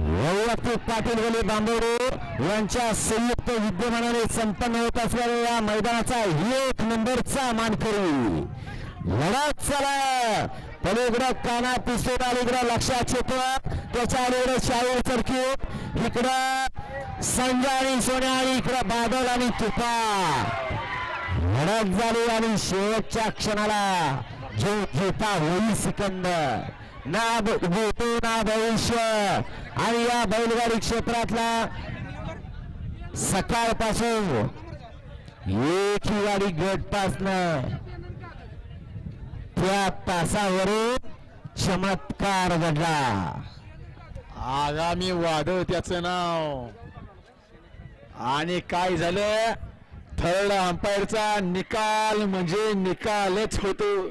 वैयक्तिक पाटील वली बांबोडे यांच्या संयुक्त विद्यमानाने संपन्न होत असलेल्या या मैदानाचा एक नंबरचा मानकरी. लढत चला पलीकडं काना पिस्तूल अलीकडं लक्षात येतं त्याच्या अलीकडे शाहीर सर्किट इकडं संजय आणि सोन्या आणि इकडं बादल आणि तुपा. लढत झाली आणि शेवटच्या क्षणाला जो घेता होई सिकंदर. ना ब- भूतो ना भविष्य आणि या बैलगाडी क्षेत्रातला सकाळपासून एक ही गाडी गटपासनं त्या तासावरून चमत्कार घडला. आगामी वाढ त्याचं नाव. आणि काय झालं? थर्ड अंपायरचा निकाल म्हणजे निकालच होतो.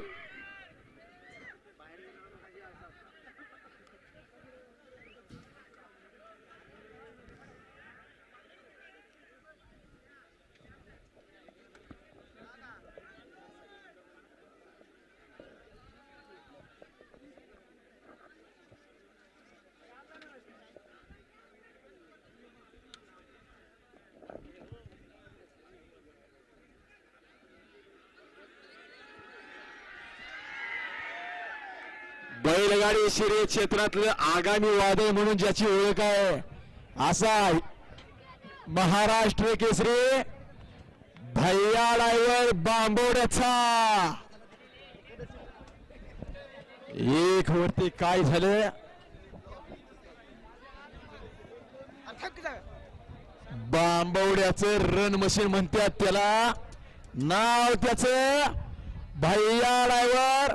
बैलगाडी शर्यत क्षेत्रातलं आगामी वादळ म्हणून ज्याची ओळख आहे असा महाराष्ट्र केसरी भैया डायव्हर बांबोड्याचा. एक वरती काय झालं? बांबवड्याच रन मशीन म्हणतात त्याला. नाव त्याचं भैया डायव्हर